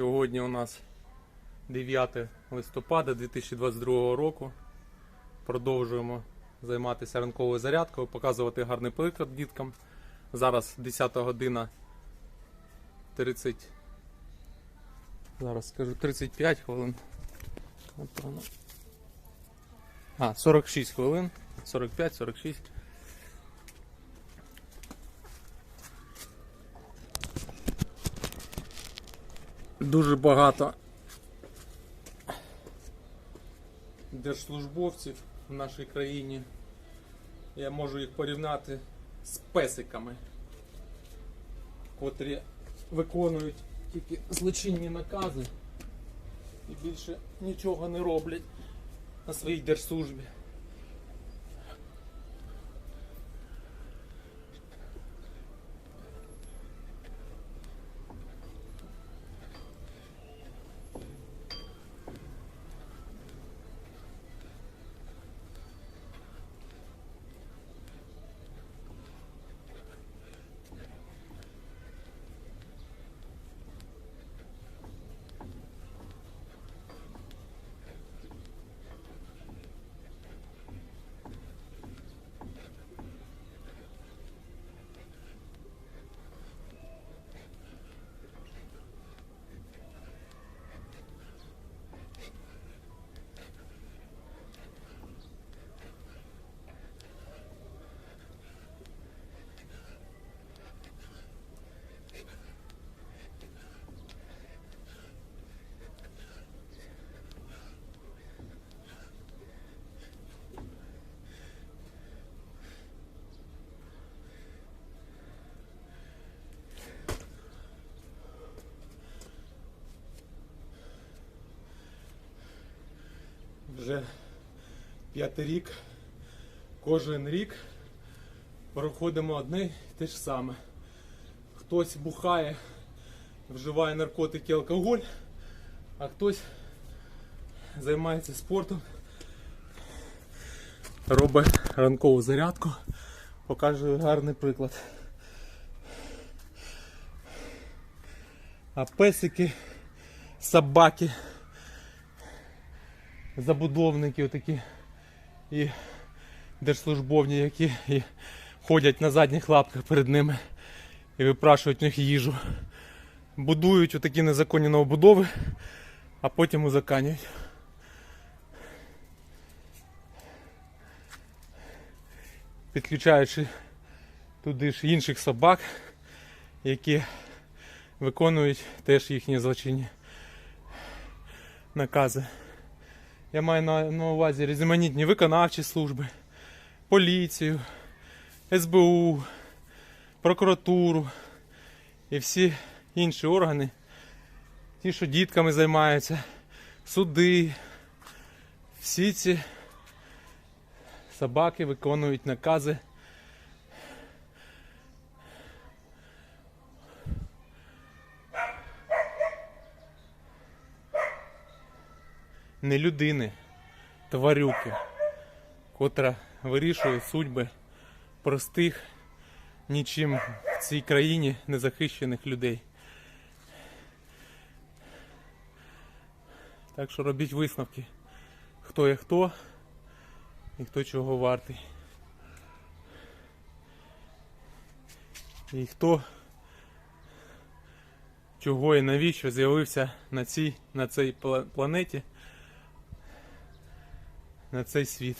Сьогодні у нас 9 листопада 2022 року. Продовжуємо займатися ранковою зарядкою, показувати гарний приклад діткам. Зараз 10 година 30. Зараз скажу 35 хвилин. А, 46 хвилин. 45-46. Дуже багато держслужбовців в нашій країні. Я можу їх порівняти з песиками, котрі виконують тільки злочинні накази і більше нічого не роблять на своїй держслужбі. Вже п'ятий рік. Кожен рік проходимо одне й те ж саме. Хтось бухає, вживає наркотики, алкоголь, а хтось займається спортом, робить ранкову зарядку, покаже гарний приклад. А песики, собаки забудовники отакі і держслужбовні, які і ходять на задніх лапках перед ними і випрашують в них їжу. Будують отакі незаконні новобудови, а потім узаканюють. Підключаючи туди ж інших собак, які виконують теж їхні злочинні накази. Я маю на, на увазі різноманітні виконавчі служби, поліцію, СБУ, прокуратуру і всі інші органи, ті, що дітками займаються, суди. Всі ці собаки виконують накази. Не людини, тварюки, котра вирішує судьби простих, нічим в цій країні незахищених людей. Так що робіть висновки, хто є хто і хто чого вартий. І хто чого і навіщо з'явився на цій на цій планеті на цей світ.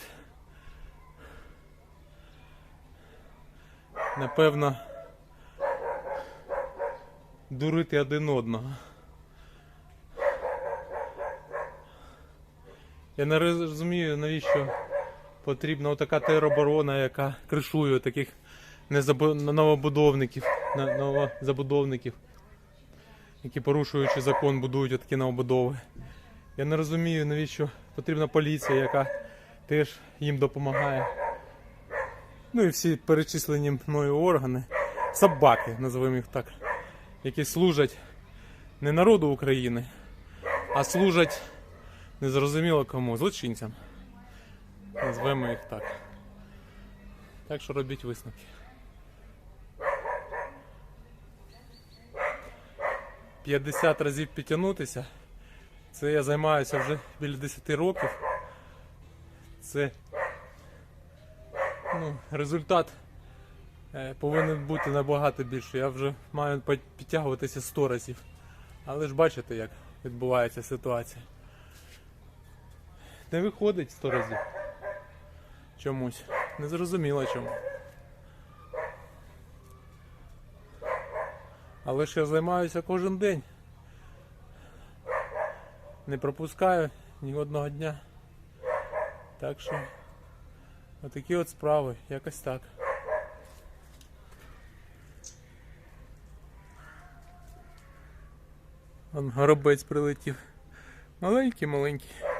Напевно, дурити один одного. Я не розумію, навіщо потрібна така тероборона, яка кришує таких новобудовників, новозабудовників, які порушуючи закон будують такі новобудови. Я не розумію, навіщо потрібна поліція, яка теж їм допомагає. Ну і всі перечислені мною органи, собаки, називаємо їх так, які служать не народу України, а служать незрозуміло кому, злочинцям. Назвемо їх так. Так що робіть висновки. 50 разів підтягнутися. Це я займаюся вже біля 10 років. Це ну, результат е, повинен бути набагато більше. Я вже маю підтягуватися 100 разів. Але ж бачите, як відбувається ситуація. Не виходить 100 разів. Чомусь. Не зрозуміло чому. Але ж я займаюся кожен день. Не пропускаю ні одного дня. Так що отакі от справи, якось так. Вон горобець прилетів. Маленький, маленький.